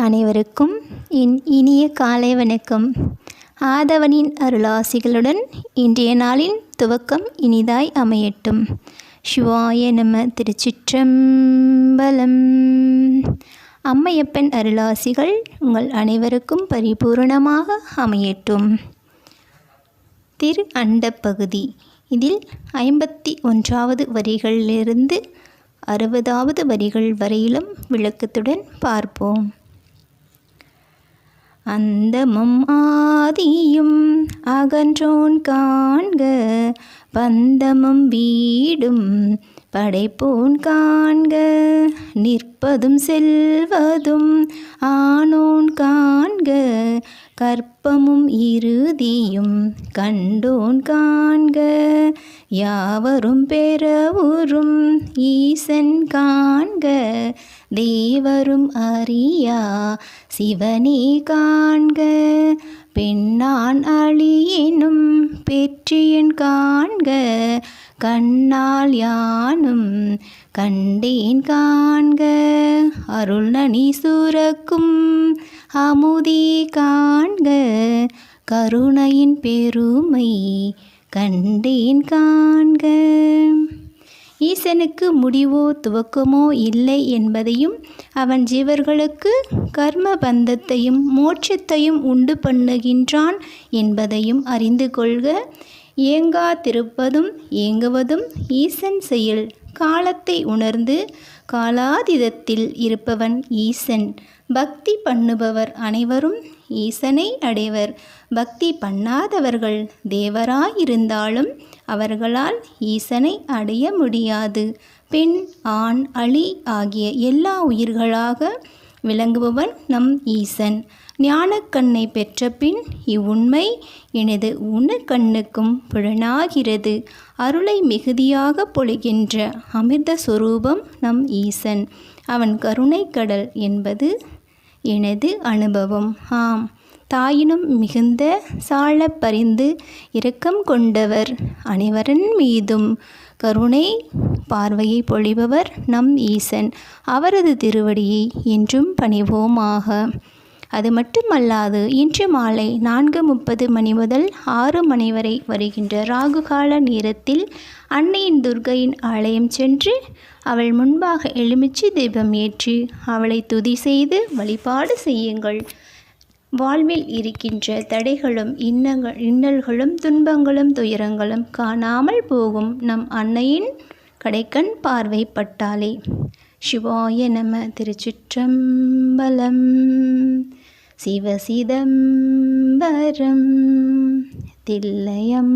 அனைவருக்கும் என் இனிய காலை வணக்கம். ஆதவனின் அருளாசிகளுடன் இன்றைய நாளின் துவக்கம் இனிதாய் அமையட்டும். சிவாய நம திருச்சிற்றம்பலம். அம்மையப்பன் அருளாசிகள் உங்கள் அனைவருக்கும் பரிபூரணமாக அமையட்டும். திரு அண்டப்பகுதி இதில் ஐம்பத்தி ஒன்றாவது வரிகளிலிருந்து அறுபதாவது வரிகள் வரையிலும் விளக்கத்துடன் பார்ப்போம். அந்தமும் ஆதியும் அகன்றோன் காண்க பந்தமும் வீடும் படைப்போன் காண்க. நிற்பதும் செல்வதும் ஆனோன் காண்க கற்பமும் இறுதியும் கண்டோன் காண்க. யாவரும் பெறவுறும் ஈசன் காண்க தேவரும் அறியா. சிவனே காண்க. பெண்ணான் அழியினும் பெற்றியன் காண்க. கண்ணால் யானும் கண்டேன் காண்க. அருள் நனி சுரக்கும் அமுதே காண்க. கருணையின் பெருமை கண்டேன் காண்க. ஈசனுக்கு முடிவோ துவக்கமோ இல்லை என்பதையும் அவன் ஜீவர்களுக்கு கர்ம பந்தத்தையும் மோட்சத்தையும் உண்டு பண்ணுகின்றான் என்பதையும் அறிந்து கொள்க. ஏங்காதிருப்பதும் ஏங்குவதும் ஈசன் செயல். காலத்தை உணர்ந்து காலாதிதத்தில் இருப்பவன் ஈசன். பக்தி பண்ணுபவர் அனைவரும் ஈசனை அடைவர். பக்தி பண்ணாதவர்கள் தேவராயிருந்தாலும் அவர்களால் ஈசனை அடைய முடியாது. பெண் ஆண் அழி ஆகிய எல்லா உயிர்களாக விளங்குபவன் நம் ஈசன். ஞானக்கண்ணை பெற்ற பின் இவ்வுண்மை எனது உணக்கண்ணுக்கும் புலனாகிறது. அருளை மிகுதியாக பொழிகின்ற அமிர்த சுரூபம் நம் ஈசன். அவன் கருணை கடல் என்பது எனது அனுபவம். ஆம். தாயினும் மிகுந்த சால பறிந்து இரக்கம் கொண்டவர் அனைவரின் மீதும். கருணை பார்வையை பொழிபவர் நம் ஈசன். அவரது திருவடியை என்றும் பணிவோமாக. அது மட்டுமல்லாது இன்று மாலை நான்கு முப்பது மணி முதல் ஆறு மணி வரை வருகின்ற ராகுகால நேரத்தில் அன்னையின் துர்கையின் ஆலயம் சென்று அவள் முன்பாக எலுமிச்சு தீபம் ஏற்றி அவளை துதி செய்து வழிபாடு செய்யுங்கள். வாழ்வில் இருக்கின்ற தடைகளும் இன்னங்கள் இன்னல்களும் துன்பங்களும் துயரங்களும் காணாமல் போகும் நம் அன்னையின் கடைக்கண் பார்வைப்பட்டாலே. சிவாய நம திருச்சிற்றம்பலம். சிவசிதம்பரம் தில்லையம்பலம்.